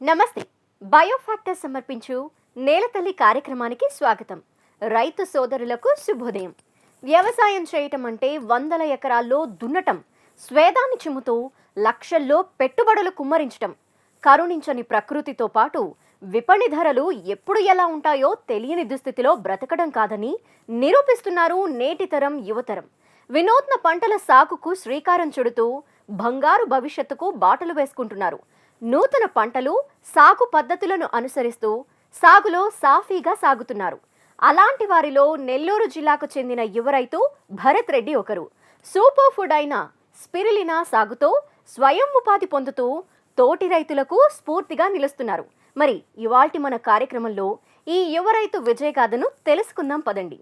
నమస్తే. బయోఫ్యాక్టర్ సమర్పించు నేలతల్లి కార్యక్రమానికి స్వాగతం. రైతు సోదరులకు శుభోదయం. వ్యవసాయం చేయటం అంటే వందల ఎకరాల్లో దున్నటం స్వేదాన్ని చిమ్ముతూ లక్షల్లో పెట్టుబడులు కుమ్మరించటం కరుణించని ప్రకృతితో పాటు విపణి ధరలు ఎప్పుడు ఎలా ఉంటాయో తెలియని దుస్థితిలో బ్రతకడం కాదని నిరూపిస్తున్నారు నేటి తరం యువతరం. వినూత్న పంటల సాగుకు శ్రీకారం చుడుతూ బంగారు భవిష్యత్తుకు బాటలు వేసుకుంటున్నారు. నూతన పంటలు సాగు పద్ధతులను అనుసరిస్తూ సాగులో సాఫీగా సాగుతున్నారు. అలాంటి వారిలో నెల్లూరు జిల్లాకు చెందిన యువ రైతు భరత్ రెడ్డి ఒకరు. సూపర్ ఫుడ్ అయిన స్పిరిలినా సాగుతో స్వయం ఉపాధి పొందుతూ తోటి రైతులకు స్ఫూర్తిగా నిలుస్తున్నారు. మరి ఇవాల్టి మన కార్యక్రమంలో ఈ యువ రైతు విజయగాథను తెలుసుకుందాం పదండి.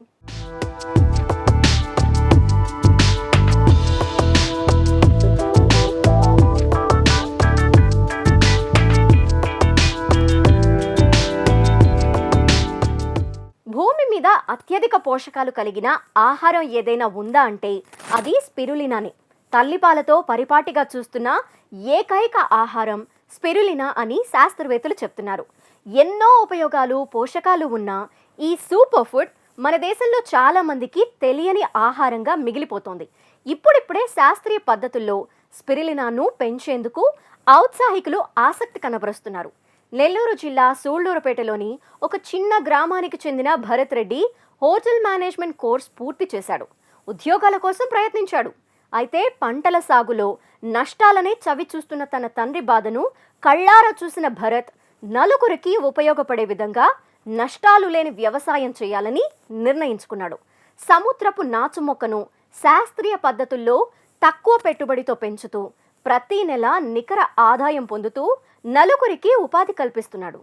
మీద అత్యధిక పోషకాలు కలిగిన ఆహారం ఏదైనా ఉందా అంటే అది స్పిరులినానే. తల్లిపాలతో పరిపాటిగా చూస్తున్న ఏకైక ఆహారం స్పిరులినా అని శాస్త్రవేత్తలు చెప్తున్నారు. ఎన్నో ఉపయోగాలు పోషకాలు ఉన్న ఈ సూపర్ ఫుడ్ మన దేశంలో చాలా మందికి తెలియని ఆహారంగా మిగిలిపోతోంది. ఇప్పుడిప్పుడే శాస్త్రీయ పద్ధతుల్లో స్పిరిలినాను పెంచేందుకు ఔత్సాహికులు ఆసక్తి కనబరుస్తున్నారు. నెల్లూరు జిల్లా సూళ్ళూరుపేటలోని ఒక చిన్న గ్రామానికి చెందిన Bharat Reddy hotel management course పూర్తి చేశాడు. ఉద్యోగాల కోసం ప్రయత్నించాడు. అయితే పంటల సాగులో నష్టాలనే చవి చూస్తున్న తన తండ్రి బాధను కళ్ళారా చూసిన భరత్ నలుగురికి ఉపయోగపడే విధంగా నష్టాలు లేని వ్యవసాయం చేయాలని నిర్ణయించుకున్నాడు. సముద్రపు నాచు మొక్కను శాస్త్రీయ పద్ధతుల్లో తక్కువ పెట్టుబడితో పెంచుతూ ప్రతి నెల నికర ఆదాయం పొందుతూ నలుగురికి ఉపాధి కల్పిస్తున్నాడు.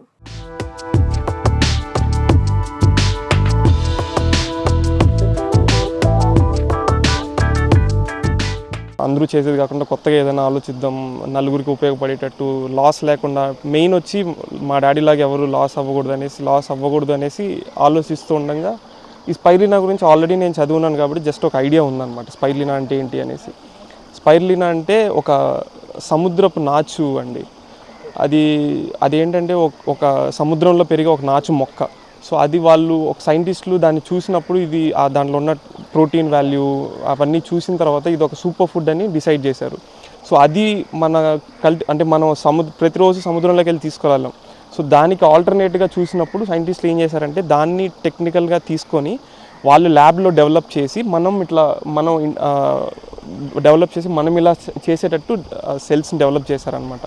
అందరూ చేసేది కాకుండా కొత్తగా ఏదైనా ఆలోచిద్దాం నలుగురికి ఉపయోగపడేటట్టు లాస్ లేకుండా మెయిన్ వచ్చి మా డాడీ లాగా ఎవరు లాస్ అవ్వకూడదు అనేసి లాస్ అవ్వకూడదు అనేసి ఆలోచిస్తూ ఉండగా ఈ స్పైర్లినా గురించి ఆల్రెడీ నేను చదువున్నాను కాబట్టి జస్ట్ ఒక ఐడియా ఉందన్నమాట. స్పైర్లినా అంటే ఏంటి అనేసి. స్పైర్లినా అంటే ఒక సముద్రపు నాచు అండి. అది అదేంటంటే ఒక- ఒక సముద్రంలో పెరిగే ఒక నాచు మొక్క. సో అది వాళ్ళు ఒక సైంటిస్టులు దాన్ని చూసినప్పుడు ఇది ఆ దాంట్లో ఉన్న ప్రోటీన్ వాల్యూ అవన్నీ చూసిన తర్వాత ఇది ఒక సూపర్ ఫుడ్ అని డిసైడ్ చేశారు. సో అది మన కల్టి అంటే మనం సముద్ర ప్రతిరోజు సముద్రంలోకి వెళ్ళి తీసుకురాలేం. సో దానికి ఆల్టర్నేట్గా చూసినప్పుడు సైంటిస్టులు ఏం చేశారంటే దాన్ని టెక్నికల్గా తీసుకొని వాళ్ళు ల్యాబ్లో డెవలప్ చేసి మనం ఇట్లా మనం డెవలప్ చేసి మనం ఇలా చేసేటట్టు సెల్స్ని డెవలప్ చేశారనమాట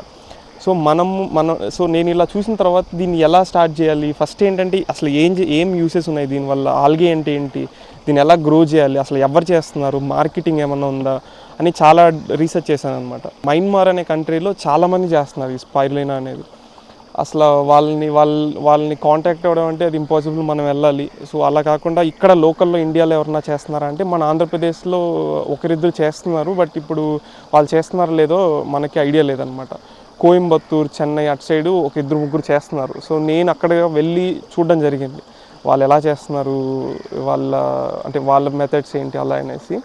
సో మనం మనం సో నేను ఇలా చూసిన తర్వాత దీన్ని ఎలా స్టార్ట్ చేయాలి? ఫస్ట్ ఏంటంటే అసలు ఏం ఏం యూసెస్ ఉన్నాయి? దీనివల్ల ఆల్గే అంటే ఏంటి? దీన్ని ఎలా గ్రో చేయాలి? అసలు ఎవరు చేస్తున్నారు? మార్కెటింగ్ ఏమైనా ఉందా? అని చాలా రీసెర్చ్ చేశాను అనమాట మైన్మార్ అనే కంట్రీలో చాలామంది చేస్తున్నారు ఈ స్పైర్లైనా అనేది. అసలు వాళ్ళని వాళ్ళ వాళ్ళని కాంటాక్ట్ అవ్వడం అంటే అది ఇంపాసిబుల్ మనం వెళ్ళాలి. సో అలా కాకుండా ఇక్కడ లోకల్లో ఇండియాలో ఎవరన్నా చేస్తున్నారా అంటే మన ఆంధ్రప్రదేశ్లో ఒకరిద్దరు చేస్తున్నారు. బట్ ఇప్పుడు వాళ్ళు చేస్తున్నారో లేదో మనకి ఐడియా లేదనమాట కోయంబత్తూర్ చెన్నై అటు సైడు ఒక ఇద్దరు ముగ్గురు చేస్తున్నారు. సో నేను అక్కడ వెళ్ళి చూడడం జరిగింది. వాళ్ళు ఎలా చేస్తున్నారు వాళ్ళ అంటే వాళ్ళ మెథడ్స్ ఏంటి అలా అనేసి.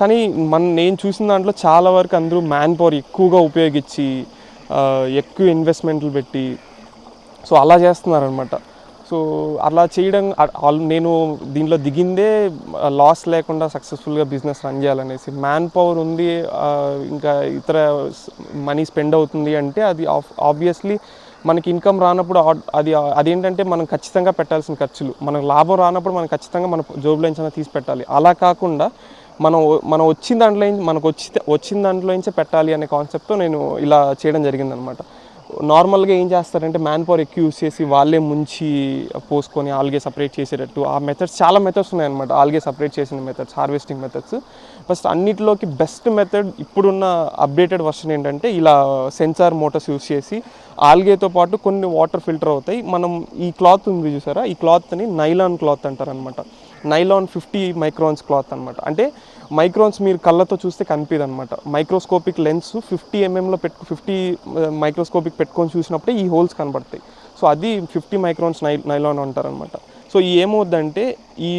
కానీ మన నేను చూసిన దాంట్లో చాలా వరకు అందరూ మ్యాన్ పవర్ ఎక్కువగా ఉపయోగించి ఎక్కువ ఇన్వెస్ట్మెంట్లు పెట్టి సో అలా చేస్తున్నారనమాట సో అలా చేయడం ఆల్- నేను దీంట్లో దిగిందే లాస్ లేకుండా సక్సెస్ఫుల్గా బిజినెస్ రన్ చేయాలనేసి. మ్యాన్ పవర్ ఉంది ఇంకా ఇతర మనీ స్పెండ్ అవుతుంది అంటే అది ఆబ్వియస్లీ మనకి ఇన్కమ్ రానప్పుడు అది అదేంటంటే మనం ఖచ్చితంగా పెట్టాల్సిన ఖర్చులు. మనకు లాభం రానప్పుడు మనం ఖచ్చితంగా మన జోబులో నుంచి తీసి పెట్టాలి అలా కాకుండా మనం మనం వచ్చిన దాంట్లో నుంచి- మనకు వచ్చి వచ్చిన దాంట్లో నుంచే పెట్టాలి అనే కాన్సెప్ట్తో నేను ఇలా చేయడం జరిగిందనమాట. నార్మల్గా ఏం చేస్తారంటే మ్యాన్ పవర్ ఎక్కువ యూస్ చేసి వాళ్ళే ముంచి పోసుకొని ఆల్గే సపరేట్ చేసేటట్టు ఆ మెథడ్స్ చాలా మెథడ్స్ ఉన్నాయన్నమాట. ఆల్గే సపరేట్ చేసిన మెథడ్స్ హార్వెస్టింగ్ మెథడ్స్ ఫస్ట్ అన్నిటిలోకి బెస్ట్ మెథడ్ ఇప్పుడున్న అప్డేటెడ్ వర్షన్ ఏంటంటే ఇలా సెన్సార్ మోటార్స్ యూస్ చేసి ఆల్గేతో పాటు కొన్ని వాటర్ ఫిల్టర్ అవుతాయి. మనం ఈ క్లాత్ ఉంది చూసారా? ఈ క్లాత్ని నైలాన్ క్లాత్ అంటారనమాట నైలాన్ ఫిఫ్టీ మైక్రాన్స్ క్లాత్ అనమాట అంటే మైక్రాన్స్ మీరు కళ్ళతో చూస్తే కనిపిదు అనమాట మైక్రోస్కోపిక్ లెన్స్ ఫిఫ్టీ ఎంఎంలో పెట్టు ఫిఫ్టీ మైక్రోస్కోపిక్ పెట్టుకొని చూసినప్పుడే ఈ హోల్స్ కనబడతాయి. సో అది ఫిఫ్టీ మైక్రాన్స్ నై నైలాన్ అంటారనమాట సో ఈ ఏమవుద్దంటే ఈ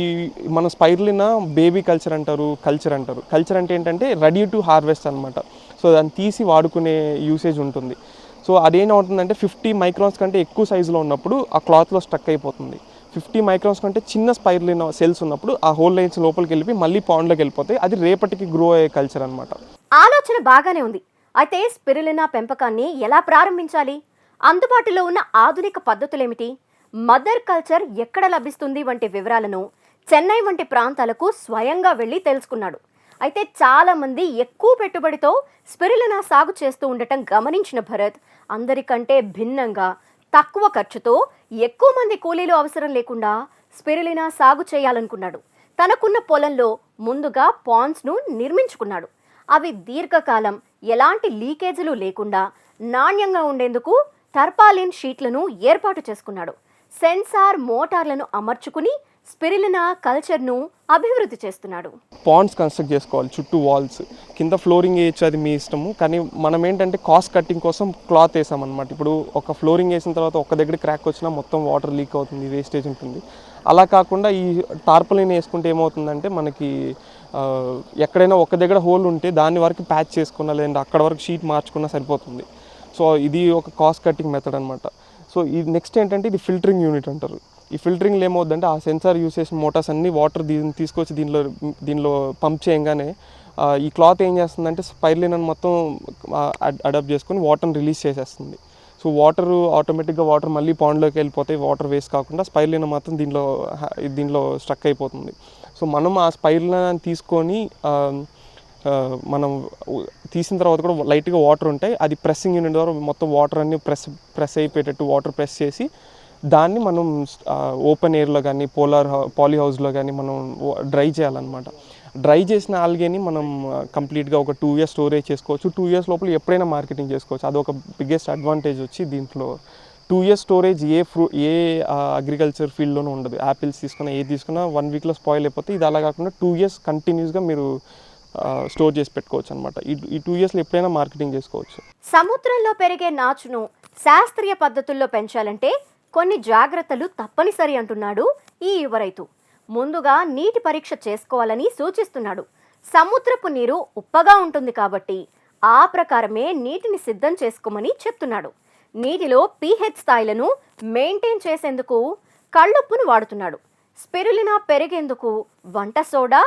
మన స్పైర్లిన బేబీ కల్చర్ అంటారు కల్చర్ అంటారు. కల్చర్ అంటే ఏంటంటే రెడీ టు హార్వెస్ట్ అనమాట సో దాన్ని తీసి వాడుకునే యూసేజ్ ఉంటుంది. సో అదేమవుతుందంటే ఫిఫ్టీ మైక్రాన్స్ కంటే ఎక్కువ సైజులో ఉన్నప్పుడు ఆ క్లాత్లో స్టక్ అయిపోతుంది. ఫిఫ్టీ మైక్రాన్స్ కంటే చిన్న స్పైర్లిన సెల్స్ ఉన్నప్పుడు ఆ హోల్ లైన్స్ లోపలికి వెళ్ళి మళ్ళీ పాండ్లోకి వెళ్ళిపోతాయి. అది రేపటికి గ్రో అయ్యే కల్చర్ అనమాట ఆలోచన బాగానే ఉంది. అయితే స్పిరులినా పెంపకాన్ని ఎలా ప్రారంభించాలి? అందుబాటులో ఉన్న ఆధునిక పద్ధతులేమిటి? మదర్ కల్చర్ ఎక్కడ లభిస్తుంది వంటి వివరాలను చెన్నై వంటి ప్రాంతాలకు స్వయంగా వెళ్ళి తెలుసుకున్నాడు. అయితే చాలామంది ఎక్కువ పెట్టుబడితో స్పిరులినా సాగు చేస్తూ ఉండటం గమనించిన భరత్ అందరికంటే భిన్నంగా తక్కువ ఖర్చుతో ఎక్కువ మంది కూలీలు అవసరం లేకుండా స్పిరులినా సాగు చేయాలనుకున్నాడు. తనకున్న పొలంలో ముందుగా పాండ్స్ను నిర్మించుకున్నాడు. అవి దీర్ఘకాలం ఎలాంటి లీకేజీలు లేకుండా నాణ్యంగా ఉండేందుకు టర్పాలిన్ షీట్లను ఏర్పాటు చేసుకున్నాడు. సెన్సార్ మోటార్లను అమర్చుకుని స్పిరిలినా కల్చర్ను అభివృద్ధి చేస్తున్నాడు. పాండ్స్ కన్స్ట్రక్ట్ చేసుకోవాలి చుట్టూ వాల్స్ కింద ఫ్లోరింగ్ వేయచ్చు అది మీ ఇష్టము. కానీ మనం ఏంటంటే కాస్ట్ కట్టింగ్ కోసం క్లాత్ వేసామన్నమాట. ఇప్పుడు ఒక ఫ్లోరింగ్ వేసిన తర్వాత ఒక దగ్గర క్రాక్ వచ్చినా మొత్తం వాటర్ లీక్ అవుతుంది వేస్టేజ్ ఉంటుంది. అలా కాకుండా ఈ టార్పలిన్ వేసుకుంటే ఏమవుతుందంటే మనకి ఎక్కడైనా ఒక దగ్గర హోల్ ఉంటే దాని వరకు ప్యాచ్ చేసుకున్నా లేదంటే అక్కడ వరకు షీట్ మార్చుకున్నా సరిపోతుంది. సో ఇది ఒక కాస్ట్ కట్టింగ్ మెథడ్ అనమాట సో ఈ నెక్స్ట్ ఏంటంటే ఇది ఫిల్టరింగ్ యూనిట్ అంటారు. ఈ ఫిల్టరింగ్లో ఏమవుద్దంటే ఆ సెన్సార్ యూస్ చేసిన మోటార్స్ అన్ని వాటర్ దీన్ని తీసుకొచ్చి దీనిలో దీనిలో పంప్ చేయగానే ఈ క్లాత్ ఏం చేస్తుందంటే స్పైర్లిన్ అని మొత్తం అడాప్ట్ చేసుకొని వాటర్ని రిలీజ్ చేసేస్తుంది. సో వాటర్ ఆటోమేటిక్గా వాటర్ మళ్ళీ పాండ్లోకి వెళ్ళిపోతాయి. వాటర్ వేస్ట్ కాకుండా స్పైర్లిన్ మాత్రం దీనిలో దీనిలో స్ట్రక్ అయిపోతుంది. సో మనం ఆ స్పైర్లిన్ తీసుకొని మనం తీసిన తర్వాత కూడా లైట్గా వాటర్ ఉంటాయి. అది ప్రెస్సింగ్ యూనిట్ ద్వారా మొత్తం వాటర్ అన్ని ప్రెస్ ప్రెస్ అయిపోయేటట్టు వాటర్ ప్రెస్ చేసి దాన్ని మనం ఓపెన్ ఎయిర్లో కానీ పోలార్ పాలీ హౌస్లో కానీ మనం డ్రై చేయాలన్నమాట. డ్రై చేసిన ఆల్గేని మనం కంప్లీట్గా ఒక టూ ఇయర్స్ స్టోరేజ్ చేసుకోవచ్చు. టూ ఇయర్స్ లోపల ఎప్పుడైనా మార్కెటింగ్ చేసుకోవచ్చు. అదొక బిగ్గెస్ట్ అడ్వాంటేజ్ వచ్చి దీంట్లో. టూ ఇయర్స్ స్టోరేజ్ ఏ ఫ్రూ ఏ అగ్రికల్చర్ ఫీల్డ్లోనూ ఉండదు. యాపిల్స్ తీసుకున్నా ఏ తీసుకున్నా వన్ వీక్లో స్పాయిల్ అయిపోతే ఇది అలా కాకుండా టూ ఇయర్స్ కంటిన్యూస్గా మీరు స్టోర్ చేసి పెట్టుకోవచ్చు అనమాట ఈ ఈ టూ ఇయర్స్లో ఎప్పుడైనా మార్కెటింగ్ చేసుకోవచ్చు. సముద్రంలో పెరిగే నాచును శాస్త్రీయ పద్ధతుల్లో పెంచాలంటే కొన్ని జాగ్రత్తలు తప్పనిసరి అంటున్నాడు ఈ యువరైతు. ముందుగా నీటి పరీక్ష చేసుకోవాలని సూచిస్తున్నాడు. సముద్రపు నీరు ఉప్పగా ఉంటుంది కాబట్టి ఆ ప్రకారమే నీటిని సిద్ధం చేసుకోమని చెప్తున్నాడు. నీటిలో పీహెచ్ స్థాయిలను మెయింటైన్ చేసేందుకు కళ్ళుప్పును వాడుతున్నాడు. స్పెరులినా పెరిగేందుకు వంట సోడా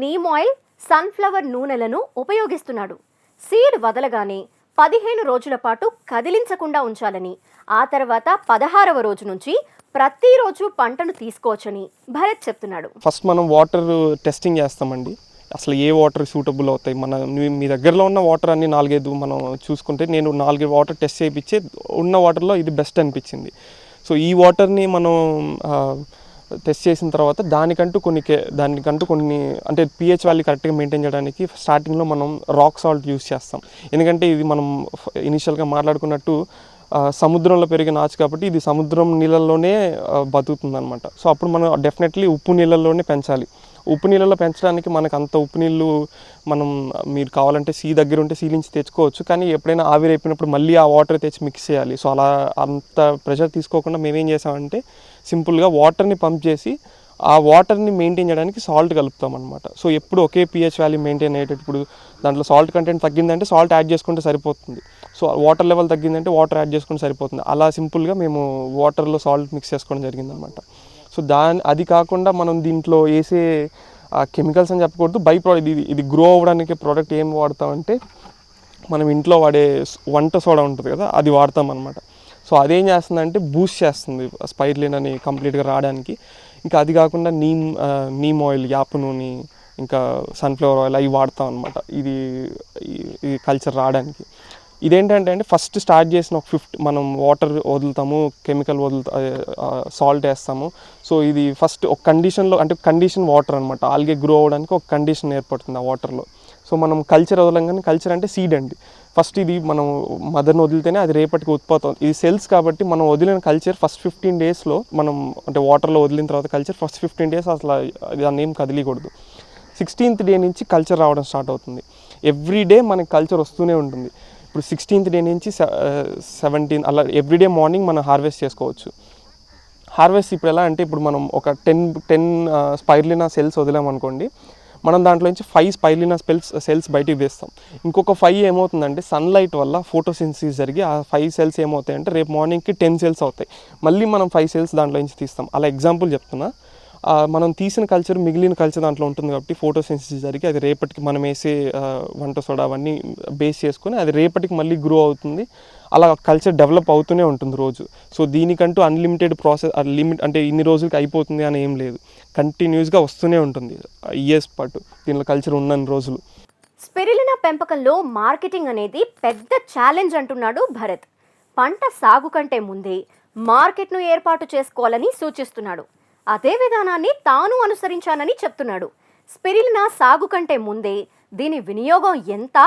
నీమ్ ఆయిల్ సన్ఫ్లవర్ నూనెలను ఉపయోగిస్తున్నాడు. సీడ్ వదలగానే పదిహేను రోజుల పాటు కదిలించకుండా ఉంచాలని ఆ తర్వాత పదహారవ రోజు నుంచి ప్రతిరోజు పంటను తీసుకోవచ్చని భరత్ చెప్తున్నాడు. ఫస్ట్ మనం వాటర్ టెస్టింగ్ చేస్తామండి. అసలు ఏ వాటర్ సూటబుల్ అవుతాయి? మన మీ- దగ్గరలో ఉన్న వాటర్ అన్ని నాలుగైదు మనం చూసుకుంటే నేను నాలుగైదు వాటర్ టెస్ట్ చేయించే ఉన్న వాటర్లో ఇది బెస్ట్ అనిపించింది. సో ఈ వాటర్ని మనం టెస్ట్ చేసిన తర్వాత దానికంటూ కొన్ని కే- దానికంటూ కొన్ని అంటే పిహెచ్ వాల్యూ కరెక్ట్గా మెయింటైన్ చేయడానికి స్టార్టింగ్లో మనం రాక్ సాల్ట్ యూస్ చేస్తాం. ఎందుకంటే ఇది మనం ఇనిషియల్గా మాట్లాడుకున్నట్టు సముద్రంలో పెరిగే నాచు కాబట్టి ఇది సముద్రం నీళ్ళల్లోనే బతుకుతుంది అనమాట సో అప్పుడు మనం డెఫినెట్లీ ఉప్పు నీళ్ళల్లోనే పెంచాలి. ఉప్పు నీళ్ళలో పెంచడానికి మనకు అంత ఉప్పు నీళ్ళు మనం మీరు కావాలంటే సీ దగ్గర ఉంటే సీ నుంచి తెచ్చుకోవచ్చు. కానీ ఎప్పుడైనా ఆవిరైపోయినప్పుడు మళ్ళీ ఆ వాటర్ తెచ్చి మిక్స్ చేయాలి. సో అలా అంత ప్రెషర్ తీసుకోకుండా మేమేం చేసామంటే సింపుల్గా వాటర్ని పంప్ చేసి ఆ వాటర్ని మెయింటైన్ చేయడానికి సాల్ట్ కలుపుతాం అనమాట సో ఎప్పుడు ఒకే పిహెచ్ వాల్యూ మెయింటైన్ అయ్యేటప్పుడు దాంట్లో సాల్ట్ కంటెంట్ తగ్గిందంటే సాల్ట్ యాడ్ చేసుకుంటే సరిపోతుంది. సో వాటర్ లెవెల్ తగ్గిందంటే వాటర్ యాడ్ చేసుకుంటే సరిపోతుంది. అలా సింపుల్గా మేము వాటర్లో సాల్ట్ మిక్స్ చేసుకోవడం జరిగిందనమాట సో దాని అది కాకుండా మనం దీంట్లో వేసే కెమికల్స్ అని చెప్పకూడదు. బై ప్రోడక్ట్ ఇది ఇది గ్రో అవ్వడానికి ప్రోడక్ట్ ఏం వాడతామంటే మనం ఇంట్లో వాడే వంట సోడా ఉంటుంది కదా అది వాడతాం అనమాట సో అదేం చేస్తుందంటే బూస్ట్ చేస్తుంది స్పైర్లిన్ అని కంప్లీట్గా రావడానికి. ఇంకా అది కాకుండా నీమ్ నీమ్ ఆయిల్ యాప్ నూనె ఇంకా సన్ఫ్లవర్ ఆయిల్ అవి వాడతాం అనమాట ఇది ఈ- ఈ కల్చర్ రావడానికి. ఇదేంటంటే అంటే ఫస్ట్ స్టార్ట్ చేసిన ఒక ఫిఫ్టీ మనం వాటర్ వదులుతాము కెమికల్ వదులుతా సాల్ట్ వేస్తాము. సో ఇది ఫస్ట్ ఒక కండిషన్లో అంటే కండిషన్ వాటర్ అనమాట ఆల్గే గ్రో అవ్వడానికి ఒక కండిషన్ ఏర్పడుతుంది ఆ వాటర్లో సో మనం కల్చర్ వదలంగానే కల్చర్ అంటే సీడ్ అండి. ఫస్ట్ ఇది మనం మదర్ని వదిలితేనే అది రేపటికి ఉత్పత్తి ఇది సెల్స్ కాబట్టి మనం వదిలిన కల్చర్ ఫస్ట్ ఫిఫ్టీన్ డేస్లో మనం అంటే వాటర్లో వదిలిన తర్వాత కల్చర్ ఫస్ట్ ఫిఫ్టీన్ డేస్ అసలు దాన్ని ఏం కదిలికూడదు. సిక్స్టీన్త్ డే నుంచి కల్చర్ రావడం స్టార్ట్ అవుతుంది. ఎవ్రీ డే మనకి కల్చర్ వస్తూనే ఉంటుంది. ఇప్పుడు సిక్స్టీన్త్ డే నుంచి సెవెంటీన్ అలా ఎవ్రీడే మార్నింగ్ మనం హార్వెస్ట్ చేసుకోవచ్చు. హార్వెస్ట్ ఇప్పుడు ఎలా అంటే ఇప్పుడు మనం ఒక టెన్ టెన్ స్పైర్లినా సెల్స్ వదిలామనుకోండి. మనం దాంట్లో నుంచి ఫైవ్ స్పైలినా స్పెల్స్ సెల్స్ బయటికి తీస్తాం. ఇంకొక ఫైవ్ ఏమవుతుందంటే సన్లైట్ వల్ల ఫోటోసిన్సిస్ జరిగి ఆ ఫైవ్ సెల్స్ ఏమవుతాయంటే రేపు మార్నింగ్కి టెన్ సెల్స్ అవుతాయి. మళ్ళీ మనం ఫైవ్ సెల్స్ దాంట్లో నుంచి తీస్తాం. అలా ఎగ్జాంపుల్ చెప్తున్నా. మనం తీసిన కల్చర్ మిగిలిన కల్చర్ దాంట్లో ఉంటుంది కాబట్టి ఫోటోసెన్సిస్ జరిగి అది రేపటికి మనం వేసే వంట సోడా అవన్నీ బేస్ చేసుకొని అది రేపటికి మళ్ళీ గ్రో అవుతుంది. అలా కల్చర్ డెవలప్ అవుతూనే ఉంటుంది రోజు. సో దీనికంటూ అన్లిమిటెడ్ ప్రాసెస్ లిమిట్ అంటే ఇన్ని రోజులకి అయిపోతుంది అని ఏం లేదు. కంటిన్యూస్గా వస్తూనే ఉంటుంది. ఇయర్స్ పాటు దీనిలో కల్చర్ ఉన్నన్ని రోజులు. స్పెరిలినా పెంపకంలో మార్కెటింగ్ అనేది పెద్ద ఛాలెంజ్ అంటున్నాడు భరత్. పంట సాగు కంటే ముందే మార్కెట్ను ఏర్పాటు చేసుకోవాలని సూచిస్తున్నాడు. అదే విధానాన్ని తాను అనుసరించానని చెప్తున్నాడు. స్పిరిలినా సాగు కంటే ముందే దీని వినియోగం ఎంత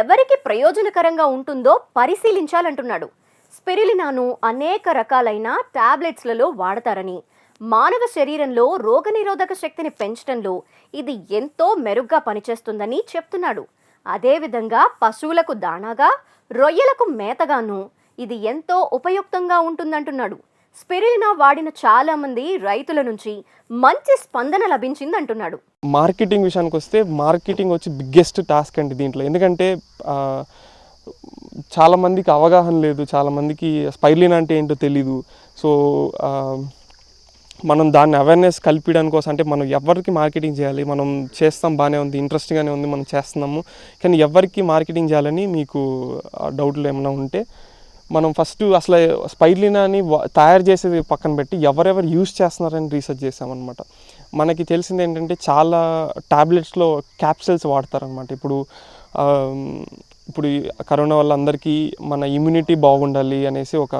ఎవరికి ప్రయోజనకరంగా ఉంటుందో పరిశీలించాలంటున్నాడు. స్పిరిలినాను అనేక రకాలైన టాబ్లెట్స్లలో వాడతారని మానవ శరీరంలో రోగనిరోధక శక్తిని పెంచడంలో ఇది ఎంతో మెరుగ్గా పనిచేస్తుందని చెప్తున్నాడు. అదేవిధంగా పశువులకు దాణాగా రొయ్యలకు మేతగాను ఇది ఎంతో ఉపయుక్తంగా ఉంటుందంటున్నాడు. స్పిరిలినా వాడిన చాలా మంది రైతుల నుంచి మంచి స్పందన లభించింది అంటున్నాడు. మార్కెటింగ్ విషయానికి వస్తే మార్కెటింగ్ వచ్చి బిగ్గెస్ట్ టాస్క్ అండి దీంట్లో. ఎందుకంటే చాలామందికి అవగాహన లేదు చాలామందికి స్పైర్లిన్ అంటే ఏంటో తెలీదు. సో మనం దాన్ని అవేర్నెస్ కల్పించడానికి కోసం అంటే మనం ఎవరికి మార్కెటింగ్ చేయాలి మనం చేస్తాం బాగానే ఉంది ఇంట్రెస్ట్గానే ఉంది మనం చేస్తున్నాము. కానీ ఎవరికి మార్కెటింగ్ చేయాలని మీకు డౌట్లు ఏమైనా ఉంటే మనం ఫస్ట్ అసలు స్పైర్లినాని తయారు చేసేది పక్కన పెట్టి ఎవరెవరు యూజ్ చేస్తున్నారని రీసెర్చ్ చేసామన్నమాట మనకి తెలిసింది ఏంటంటే చాలా టాబ్లెట్స్లో క్యాప్సిల్స్ వాడతారనమాట ఇప్పుడు ఇప్పుడు కరోనా వల్ల అందరికీ మన ఇమ్యూనిటీ బాగుండాలి అనేసి ఒక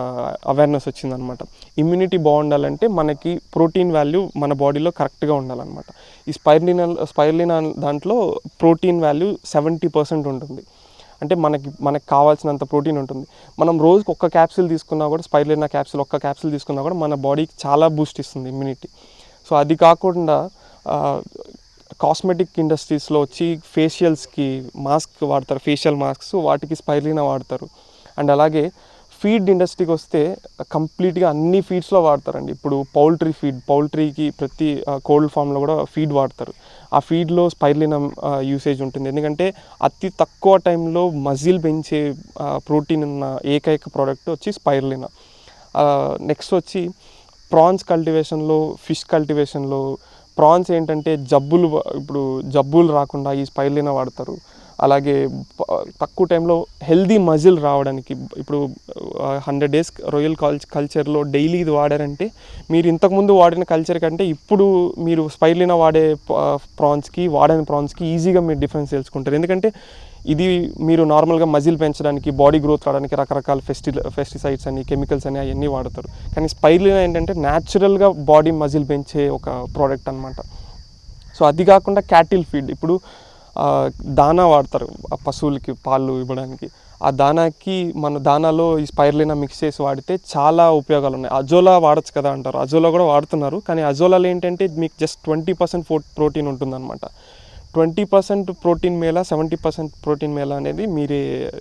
అవేర్నెస్ వచ్చిందనమాట ఇమ్యూనిటీ బాగుండాలంటే మనకి ప్రోటీన్ వాల్యూ మన బాడీలో కరెక్ట్గా ఉండాలన్నమాట. ఈ స్పైర్లినా స్పైర్లినా దాంట్లో ప్రోటీన్ వాల్యూ సెవెంటీ పర్సెంట్ ఉంటుంది. అంటే మనకి మనకి కావాల్సినంత ప్రోటీన్ ఉంటుంది. మనం రోజుకి ఒక్క క్యాప్సిల్ తీసుకున్నా కూడా స్పైర్లినా క్యాప్సిల్ ఒక్క క్యాప్సిల్ తీసుకున్నా కూడా మన బాడీకి చాలా బూస్ట్ ఇస్తుంది ఇమ్యూనిటీ. సో అది కాకుండా కాస్మెటిక్ ఇండస్ట్రీస్లో వచ్చి ఫేషియల్స్కి మాస్క్ వాడతారు ఫేషియల్ మాస్క్స్ వాటికి స్పైర్లినా వాడతారు. అండ్ అలాగే ఫీడ్ ఇండస్ట్రీకి వస్తే కంప్లీట్గా అన్ని ఫీడ్స్లో వాడతారండి. ఇప్పుడు పౌల్ట్రీ ఫీడ్ పౌల్ట్రీకి ప్రతి కోల్డ్ ఫామ్లో కూడా ఫీడ్ వాడతారు. ఆ ఫీడ్లో స్పైర్లినా యూసేజ్ ఉంటుంది. ఎందుకంటే అతి తక్కువ టైంలో మజిల్ పెంచే ప్రోటీన్ ఉన్న ఏకైక ప్రోడక్ట్ వచ్చి స్పైర్లినా. నెక్స్ట్ వచ్చి ప్రాన్స్ కల్టివేషన్లో ఫిష్ కల్టివేషన్లో ప్రాన్స్ ఏంటంటే జబ్బులు ఇప్పుడు జబ్బులు రాకుండా ఈ స్పైర్లినా వాడతారు. అలాగే తక్కువ టైంలో హెల్దీ మజిల్ రావడానికి ఇప్పుడు హండ్రెడ్ డేస్ రొయల్ కల్చ్ కల్చర్లో డైలీ ఇది వాడారంటే మీరు ఇంతకుముందు వాడిన కల్చర్ కంటే ఇప్పుడు మీరు స్పైర్లినా వాడే ప్రాన్స్కి వాడని ప్రాన్స్కి ఈజీగా మీరు డిఫరెన్స్ తెలుసుకుంటారు. ఎందుకంటే ఇది మీరు నార్మల్గా మజిల్ పెంచడానికి బాడీ గ్రోత్ రావడానికి రకరకాల ఫెస్టి ఫెస్టిసైడ్స్ అని కెమికల్స్ అని అవన్నీ వాడతారు. కానీ స్పైర్లినా ఏంటంటే న్యాచురల్గా బాడీ మజిల్ పెంచే ఒక ప్రోడక్ట్ అనమాట సో అది కాకుండా క్యాటిల్ ఫీడ్. ఇప్పుడు దానా వాడతారు ఆ పశువులకి పాలు ఇవ్వడానికి. ఆ దానాకి మన దానాలో ఈ స్పైర్లినా మిక్స్ చేసి వాడితే చాలా ఉపయోగాలు ఉన్నాయి అజోలా వాడచ్చు కదా అంటారు. అజోలా కూడా వాడుతున్నారు. కానీ అజోలాలో ఏంటంటే మీకు జస్ట్ ట్వంటీ పర్సెంట్ ప్రోటీన్ ఉంటుందన్నమాట. ట్వంటీ పర్సెంట్ ప్రోటీన్ మేళ సెవెంటీ పర్సెంట్ ప్రోటీన్ మేళ అనేది మీరే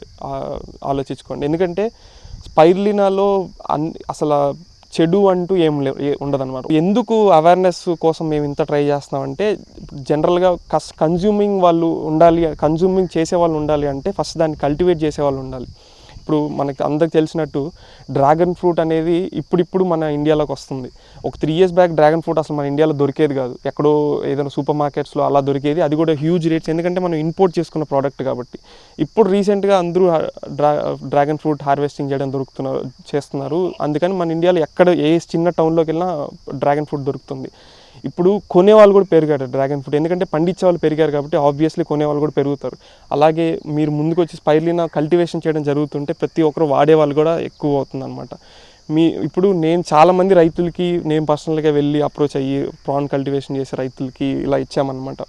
ఆలోచించుకోండి. ఎందుకంటే స్పైర్లినాలో అన్ అసలు చెడు అంటూ ఏం లే ఉండదన్నమాట. ఎందుకు అవేర్నెస్ కోసం మేము ఇంత ట్రై చేస్తున్నామంటే జనరల్గా కస్ కన్జ్యూమింగ్ వాళ్ళు ఉండాలి కన్జ్యూమింగ్ చేసే వాళ్ళు ఉండాలి అంటే ఫస్ట్ దాన్ని కల్టివేట్ చేసే వాళ్ళు ఉండాలి. ఇప్పుడు మనకి అందరికి తెలిసినట్టు డ్రాగన్ ఫ్రూట్ అనేది ఇప్పుడిప్పుడు మన ఇండియాలోకి వస్తుంది. ఒక three years back dragon fruit అసలు మన ఇండియాలో దొరికేది కాదు. ఎక్కడో ఏదైనా సూపర్ మార్కెట్స్లో అలా దొరికేది. అది కూడా హ్యూజ్ రేట్స్ ఎందుకంటే మనం ఇంపోర్ట్ చేసుకున్న ప్రోడక్ట్ కాబట్టి. ఇప్పుడు రీసెంట్గా అందరూ డ్రా డ్రాగన్ ఫ్రూట్ హార్వెస్టింగ్ చేయడం దొరుకుతున్నారు చేస్తున్నారు. అందుకని మన ఇండియాలో ఎక్కడ ఏ చిన్న టౌన్లోకి వెళ్ళినా డ్రాగన్ ఫ్రూట్ దొరుకుతుంది. ఇప్పుడు కొనేవాళ్ళు కూడా పెరిగారు డ్రాగన్ ఫ్రూట్. ఎందుకంటే పండించే వాళ్ళు పెరిగారు కాబట్టి ఆబ్వియస్లీ కొనేవాళ్ళు కూడా పెరుగుతారు. అలాగే మీరు ముందుకు వచ్చి స్పైర్లినా కల్టివేషన్ చేయడం జరుగుతుంటే ప్రతి ఒక్కరు వాడేవాళ్ళు కూడా ఎక్కువ అవుతుంది అనమాట మీ ఇప్పుడు నేను చాలామంది రైతులకి నేను పర్సనల్గా వెళ్ళి అప్రోచ్ అయ్యి ప్రాన్ కల్టివేషన్ చేసే రైతులకి ఇలా ఇచ్చామన్నమాట.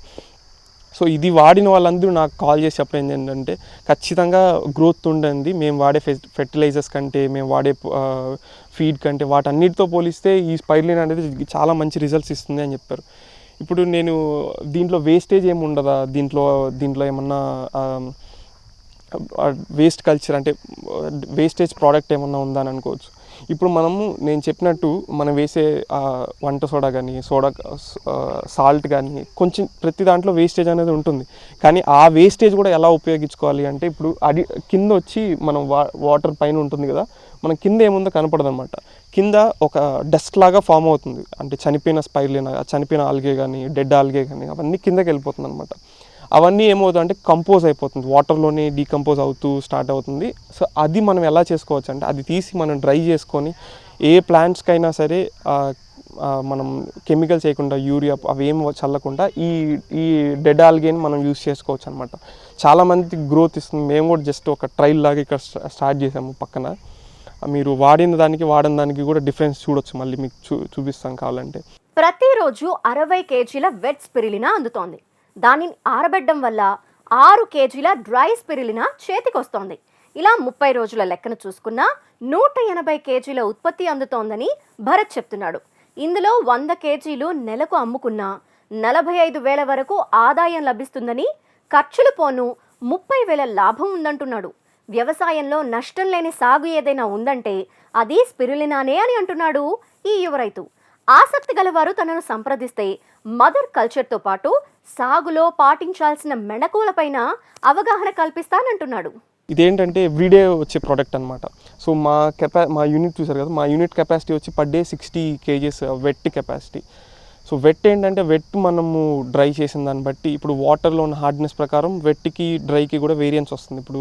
సో ఇది వాడిన వాళ్ళందరూ నాకు కాల్ చేసి చెప్పేది ఏంటంటే ఖచ్చితంగా గ్రోత్ ఉండండి. మేము వాడే ఫె ఫెర్టిలైజర్స్ కంటే మేము వాడే ఫీడ్ కంటే వాటన్నిటితో పోలిస్తే ఈ స్పైర్లిన్ అనేది చాలా మంచి రిజల్ట్స్ ఇస్తుంది అని చెప్పారు. ఇప్పుడు నేను దీంట్లో వేస్టేజ్ ఏమి ఉండదా? దీంట్లో దీంట్లో ఏమన్నా వేస్ట్ కల్చర్ అంటే వేస్టేజ్ ప్రోడక్ట్ ఏమన్నా ఉందా అని అనుకోవచ్చు. ఇప్పుడు మనము నేను చెప్పినట్టు మనం వేసే వంట సోడా కానీ సోడా సాల్ట్ కానీ కొంచెం ప్రతి దాంట్లో వేస్టేజ్ అనేది ఉంటుంది. కానీ ఆ వేస్టేజ్ కూడా ఎలా ఉపయోగించుకోవాలి అంటే ఇప్పుడు అది కింద వచ్చి మనం వా వాటర్ పైన ఉంటుంది కదా మనం కింద ఏముందో కనపడదనమాట కింద ఒక డస్ట్ లాగా ఫామ్ అవుతుంది. అంటే చనిపోయిన స్పైర్లిన చనిపోయిన ఆల్గే కానీ డెడ్ ఆల్గే కానీ అవన్నీ కిందకి వెళ్ళిపోతుంది అనమాట అవన్నీ ఏమవుతుంది అంటే కంపోజ్ అయిపోతుంది. వాటర్లోనే డీకంపోజ్ అవుతూ స్టార్ట్ అవుతుంది. సో అది మనం ఎలా చేసుకోవచ్చు అంటే అది తీసి మనం డ్రై చేసుకొని ఏ ప్లాంట్స్కైనా సరే మనం కెమికల్స్ చేయకుండా యూరియా అవి చల్లకుండా ఈ ఈ డెడ్ ఆల్గేని మనం యూస్ చేసుకోవచ్చు అనమాట చాలామంది గ్రోత్ ఇస్తుంది. మేము కూడా జస్ట్ ఒక ట్రైల్ లాగా ఇక్కడ స్టార్ట్ చేసాము పక్కన. మీరు వాడిన దానికి వాడిన దానికి కూడా డిఫరెన్స్ చూడొచ్చు. మళ్ళీ మీకు చూ చూపిస్తాం కావాలంటే. ప్రతిరోజు అరవై కేజీల వెట్ స్పిరిలినా అందుతోంది. దానిని ఆరబెట్టడం వల్ల ఆరు కేజీల డ్రై స్పిరిలినా చేతికొస్తోంది. ఇలా ముప్పై రోజుల లెక్కన చూసుకున్నా నూట ఎనభై కేజీల ఉత్పత్తి అందుతోందని భరత్ చెప్తున్నాడు. ఇందులో వంద కేజీలు నెలకు అమ్ముకున్నా నలభై ఐదు వేల వరకు ఆదాయం లభిస్తుందని ఖర్చులు పోను ముప్పై వేల లాభం ఉందంటున్నాడు. వ్యవసాయంలో నష్టం లేని సాగు ఏదైనా ఉందంటే అది స్పిరులినానే అని అంటున్నాడు ఈ యువ రైతు. ఆసక్తి గలవారు తనను సంప్రదిస్తే మదర్ కల్చర్తో పాటు సాగులో పాటించాల్సిన మెళకువలపైన అవగాహన కల్పిస్తానంటున్నాడు. ఇదేంటంటే ఎవ్రీడే వచ్చే ప్రోడక్ట్ అనమాట సో మా కెపా మా యూనిట్ చూసారు కదా మా యూనిట్ కెపాసిటీ వచ్చి per day sixty KGs wet capacity. So wet ఏంటంటే వెట్ మనము డ్రై చేసిన దాన్ని బట్టి ఇప్పుడు వాటర్లో ఉన్న హార్డ్నెస్ ప్రకారం వెట్కి డ్రైకి కూడా వేరియన్స్ వస్తుంది. ఇప్పుడు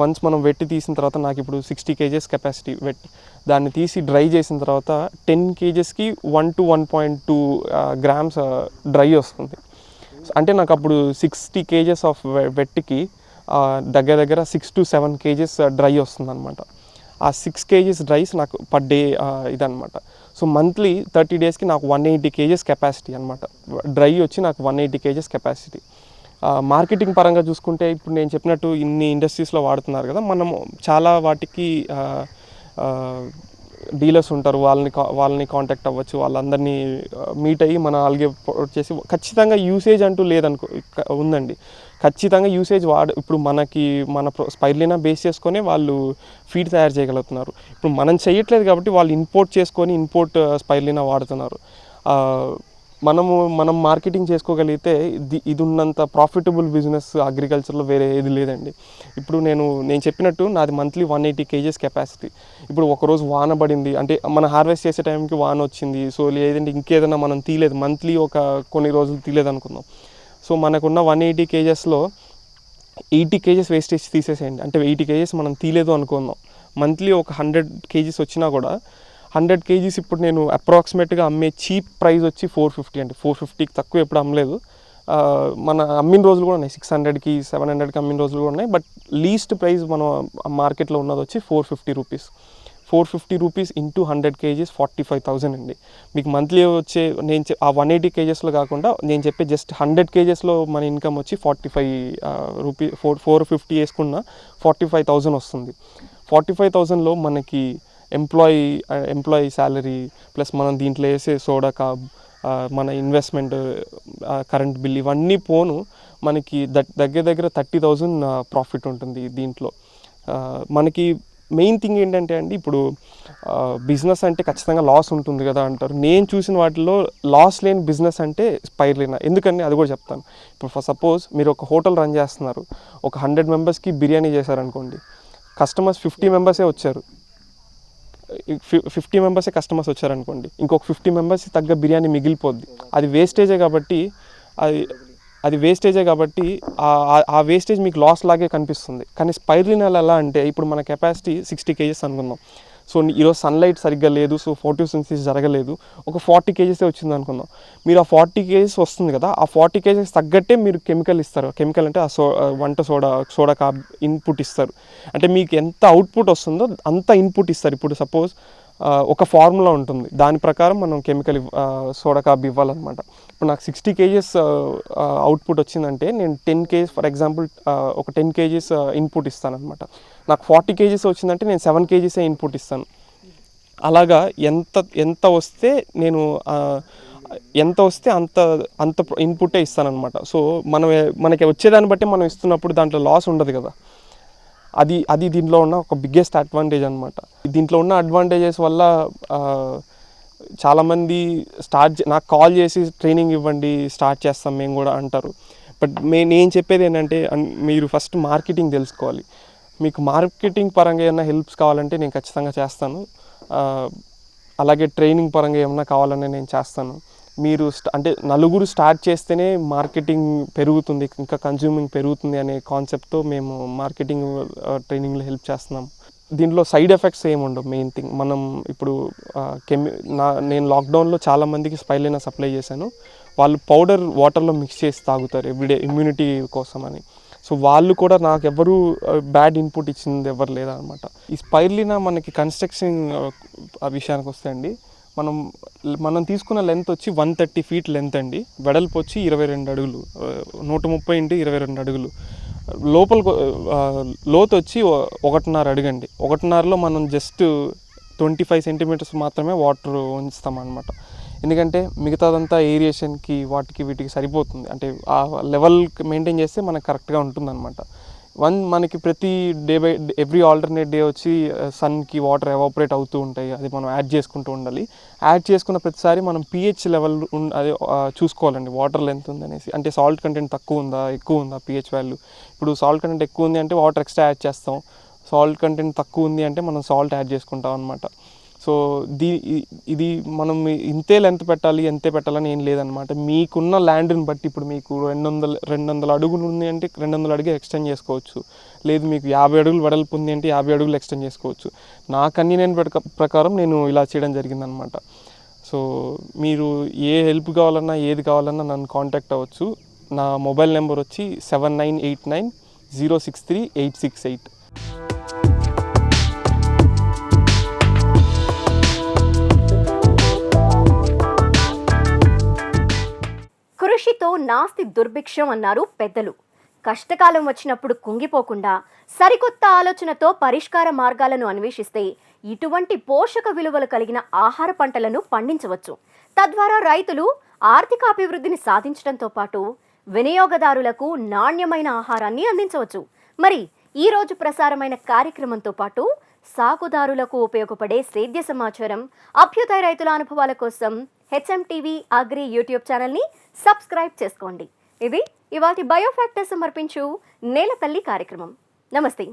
వన్స్ మనం వెట్టి తీసిన తర్వాత నాకు ఇప్పుడు సిక్స్టీ కేజెస్ కెపాసిటీ వెట్ దాన్ని తీసి డ్రై చేసిన తర్వాత ten కేజెస్కి one to one point two grams dry వస్తుంది. అంటే నాకు అప్పుడు సిక్స్టీ కేజెస్ ఆఫ్ వెట్టికి దగ్గర దగ్గర six to seven KGs dry వస్తుంది అనమాట ఆ సిక్స్ కేజీస్ డ్రైస్ నాకు పర్ డే ఇదనమాట సో మంత్లీ థర్టీ డేస్కి నాకు వన్ ఎయిటీ కేజెస్ కెపాసిటీ అనమాట డ్రై వచ్చి నాకు one eighty KGs capacity. Marketing పరంగా చూసుకుంటే ఇప్పుడు నేను చెప్పినట్టు ఇన్ని ఇండస్ట్రీస్లో వాడుతున్నారు కదా మనం చాలా వాటికి డీలర్స్ ఉంటారు వాళ్ళని కా- వాళ్ళని కాంటాక్ట్ అవ్వచ్చు వాళ్ళందరినీ మీట్ అయ్యి మన అలాగే చేసి ఖచ్చితంగా యూసేజ్ అంటూ లేదనుకో ఉందండి. ఖచ్చితంగా యూసేజ్ వాడు ఇప్పుడు మనకి మన స్పైర్లినా బేస్ చేసుకొని వాళ్ళు ఫీడ్ తయారు చేయగలుగుతున్నారు. ఇప్పుడు మనం చేయట్లేదు కాబట్టి వాళ్ళు ఇంపోర్ట్ చేసుకొని ఇంపోర్ట్ స్పైర్లీనా వాడుతున్నారు. మనము మనం మార్కెటింగ్ చేసుకోగలిగితే ఇది ఇది ఉన్నంత ప్రాఫిటబుల్ బిజినెస్ అగ్రికల్చర్లో వేరే ఏది లేదండి. ఇప్పుడు నేను నేను చెప్పినట్టు నాది monthly one eighty KGs capacity ఇప్పుడు ఒకరోజు వాన పడింది అంటే మన హార్వెస్ట్ చేసే టైంకి వాన వచ్చింది. సో లేదంటే ఇంకేదైనా మనం తీయలేదు. మంత్లీ ఒక కొన్ని రోజులు తీయలేదు అనుకుందాం. సో మనకున్న వన్ ఎయిటీ కేజెస్లో ఎయిటీ కేజెస్ వేస్టేజ్ తీసేసేయండి. అంటే ఎయిటీ కేజెస్ మనం తీయలేదు అనుకుందాం. మంత్లీ ఒక హండ్రెడ్ కేజీస్ వచ్చినా కూడా హండ్రెడ్ కేజీస్ ఇప్పుడు నేను అప్రాక్సిమేట్గా అమ్మే చీప్ ప్రైస్ వచ్చి ఫోర్ ఫిఫ్టీ అంటే ఫోర్ ఫిఫ్టీకి తక్కువ ఎప్పుడు అమ్మలేదు. మన అమ్మిన రోజులు కూడా ఉన్నాయి. సిక్స్ హండ్రెడ్కి సెవెన్ హండ్రెడ్కి అమ్మిన రోజులు కూడా ఉన్నాయి. బట్ లీస్ట్ ప్రైస్ మనం మార్కెట్లో ఉన్నది వచ్చి four fifty rupees. Four fifty rupees into hundred KGs forty five thousand అండి. మీకు మంత్లీ వచ్చే నేను ఆ వన్ ఎయిటీ కేజెస్లో కాకుండా నేను చెప్పే జస్ట్ హండ్రెడ్ కేజెస్లో మన ఇన్కమ్ వచ్చి forty five rupee four four fifty వేసుకున్న ఫార్టీ ఫైవ్ థౌసండ్ వస్తుంది. ఫార్టీ ఫైవ్ థౌసండ్లో మనకి ఎంప్లాయీ ఎంప్లాయీ శాలరీ ప్లస్ మనం దీంట్లో వేసే సోడా కాబ్ మన ఇన్వెస్ట్మెంట్ కరెంట్ బిల్ ఇవన్నీ పోను మనకి దట్ దగ్గర దగ్గర థర్టీ థౌజండ్ ప్రాఫిట్ ఉంటుంది దీంట్లో. మనకి మెయిన్ థింగ్ ఏంటంటే అండి ఇప్పుడు బిజినెస్ అంటే ఖచ్చితంగా లాస్ ఉంటుంది కదా అంటారు. నేను చూసిన వాటిలో లాస్ లేని బిజినెస్ అంటే స్పైర్లీనా ఎందుకని అది కూడా చెప్తాను. ఇప్పుడు ఫర్ సపోజ్ మీరు ఒక హోటల్ రన్ చేస్తున్నారు ఒక హండ్రెడ్ మెంబర్స్కి బిర్యానీ చేశారనుకోండి కస్టమర్స్ ఫిఫ్టీ మెంబర్సే వచ్చారు. ఫిఫ్టీ మెంబర్సే కస్టమర్స్ వచ్చారనుకోండి ఇంకొక ఫిఫ్టీ మెంబర్స్ తగ్గ బిర్యానీ మిగిలిపోద్ది. అది వేస్టేజే కాబట్టి అది అది వేస్టేజే కాబట్టి ఆ- వేస్టేజ్ మీకు లాస్ లాగే కనిపిస్తుంది. కానీ స్పైర్లినాల్ ఎలా అంటే ఇప్పుడు మన కెపాసిటీ సిక్స్టీ కేజెస్ అనుకుందాం. సో ఈరోజు సన్లైట్ సరిగ్గా లేదు సో ఫోటోసింథసిస్ జరగలేదు. ఒక ఫార్టీ కేజెస్ వచ్చింది అనుకుందాం. మీరు ఆ ఫార్టీ కేజెస్ వస్తుంది కదా ఆ ఫార్టీ కేజెస్ తగ్గట్టే మీరు కెమికల్ ఇస్తారు. కెమికల్ అంటే ఆ సో వంట సోడా సోడా కా ఇన్పుట్ ఇస్తారు. అంటే మీకు ఎంత అవుట్పుట్ వస్తుందో అంత ఇన్పుట్ ఇస్తారు. ఇప్పుడు సపోజ్ ఒక ఫార్ములా ఉంటుంది. దాని ప్రకారం మనం కెమికల్ సోడా కాబ్ ఇవ్వాలన్నమాట. ఇప్పుడు నాకు సిక్స్టీ కేజెస్ అవుట్పుట్ వచ్చిందంటే నేను టెన్ కేజీస్ ఫర్ ఎగ్జాంపుల్ ఒక టెన్ కేజీస్ ఇన్పుట్ ఇస్తాను అనమాట నాకు ఫార్టీ కేజీస్ వచ్చిందంటే నేను సెవెన్ కేజీసే ఇన్పుట్ ఇస్తాను. అలాగా ఎంత ఎంత వస్తే నేను ఎంత వస్తే అంత అంత ఇన్పుటే ఇస్తానమాట సో మనం మనకి వచ్చేదాన్ని బట్టి మనం ఇస్తున్నప్పుడు దాంట్లో లాస్ ఉండదు కదా. అది అది దీంట్లో ఉన్న ఒక బిగ్గెస్ట్ అడ్వాంటేజ్ అనమాట దీంట్లో ఉన్న అడ్వాంటేజెస్ వల్ల చాలామంది స్టార్ట్ నాకు కాల్ చేసి ట్రైనింగ్ ఇవ్వండి స్టార్ట్ చేస్తాం మేము కూడా అంటారు. బట్ మే నేను చెప్పేది ఏంటంటే మీరు ఫస్ట్ మార్కెటింగ్ తెలుసుకోవాలి. మీకు మార్కెటింగ్ పరంగా ఏమైనా హెల్ప్స్ కావాలంటే నేను ఖచ్చితంగా చేస్తాను. అలాగే ట్రైనింగ్ పరంగా ఏమైనా కావాలని నేను చేస్తాను. మీరు అంటే నలుగురు స్టార్ట్ చేస్తేనే మార్కెటింగ్ పెరుగుతుంది ఇంకా కన్జ్యూమింగ్ పెరుగుతుంది అనే కాన్సెప్ట్తో మేము మార్కెటింగ్ ట్రైనింగ్లో హెల్ప్ చేస్తున్నాం. దీంట్లో సైడ్ ఎఫెక్ట్స్ ఏముండవు మెయిన్ థింగ్. మనం ఇప్పుడు కెమి నా నేను లాక్డౌన్లో చాలామందికి స్పైలైనా సప్లై చేశాను. వాళ్ళు పౌడర్ వాటర్లో మిక్స్ చేసి తాగుతారు ఎవ్రీడే ఇమ్యూనిటీ కోసం అని. సో వాళ్ళు కూడా నాకు ఎవరు బ్యాడ్ ఇన్పుట్ ఇచ్చింది ఎవరు లేదనమాట. ఈ స్పైర్లినా మనకి కన్స్ట్రక్షన్ ఆ విషయానికి వస్తే అండి మనం మనం తీసుకున్న లెంత్ వచ్చి వన్ థర్టీ ఫీట్ లెంత్ అండి. వెడల్పు వచ్చి ఇరవై రెండు అడుగులు నూట ముప్పై ఇంటి ఇరవై రెండు అడుగులు. లోపల లోతు వచ్చి ఒకటిన్నర అడుగండి. ఒకటిన్నరలో మనం జస్ట్ ట్వంటీ ఫైవ్ సెంటీమీటర్స్ మాత్రమే వాటర్ ఉంచుతాం అనమాట ఎందుకంటే మిగతాదంతా ఏరియేషన్కి వాటికి వీటికి సరిపోతుంది. అంటే ఆ లెవెల్ మెయింటైన్ చేస్తే మనకు కరెక్ట్గా ఉంటుంది అనమాట వన్ మనకి ప్రతి day by every alternate day వచ్చి సన్కి వాటర్ ఎవాపరేట్ అవుతూ ఉంటాయి. అది మనం యాడ్ చేసుకుంటూ ఉండాలి. యాడ్ చేసుకున్న ప్రతిసారి మనం పిహెచ్ లెవెల్ అదే చూసుకోవాలండి. వాటర్ లెంత్ ఉందనేసి. అంటే సాల్ట్ కంటెంట్ తక్కువ ఉందా ఎక్కువ ఉందా పిహెచ్ వాల్యూ ఇప్పుడు సాల్ట్ కంటెంట్ ఎక్కువ ఉంది అంటే వాటర్ ఎక్స్ట్రా యాడ్ చేస్తాం. సాల్ట్ కంటెంట్ తక్కువ ఉంది అంటే మనం సాల్ట్ యాడ్ చేసుకుంటాం అనమాట సో దీ ఇది మనం ఇంతే లెంత్ పెట్టాలి ఎంతే పెట్టాలని ఏం లేదనమాట మీకున్న ల్యాండ్ని బట్టి ఇప్పుడు మీకు రెండు వందల రెండు వందల అడుగులు ఉంది అంటే రెండు వందల అడుగు ఎక్స్టెండ్ చేసుకోవచ్చు. లేదు మీకు యాభై అడుగులు వెడల్పు ఉంది అంటే యాభై అడుగులు ఎక్స్టెండ్ చేసుకోవచ్చు. నా కన్వీనియంట్ ప్రకారం నేను ఇలా చేయడం జరిగిందనమాట సో మీరు ఏ హెల్ప్ కావాలన్నా ఏది కావాలన్నా నన్ను కాంటాక్ట్ అవ్వచ్చు. నా మొబైల్ నెంబర్ వచ్చి seven nine eight nine zero six three eight six eight. నాస్తి దుర్భిక్షం అన్నారు పెద్దలు. కష్టకాలం వచ్చినప్పుడు కుంగిపోకుండా సరికొత్త ఆలోచనతో పరిష్కార మార్గాలను అన్వేషిస్తే ఇటువంటి పోషక విలువలు కలిగిన ఆహార పంటలను పండించవచ్చు. తద్వారా రైతులు ఆర్థికాభివృద్ధిని సాధించడంతో పాటు వినియోగదారులకు నాణ్యమైన ఆహారాన్ని అందించవచ్చు. మరి ఈ రోజు ప్రసారమైన కార్యక్రమంతో పాటు సాగుదారులకు ఉపయోగపడే సేద్య సమాచారం అభ్యుదయ రైతుల అనుభవాల కోసం హెచ్ఎం టీవీ అగ్రి యూట్యూబ్ ఛానల్ని సబ్స్క్రైబ్ చేసుకోండి. ఇది ఇవాటి బయోఫ్యాక్టర్ సమర్పించు నేల తల్లి కార్యక్రమం. నమస్తే.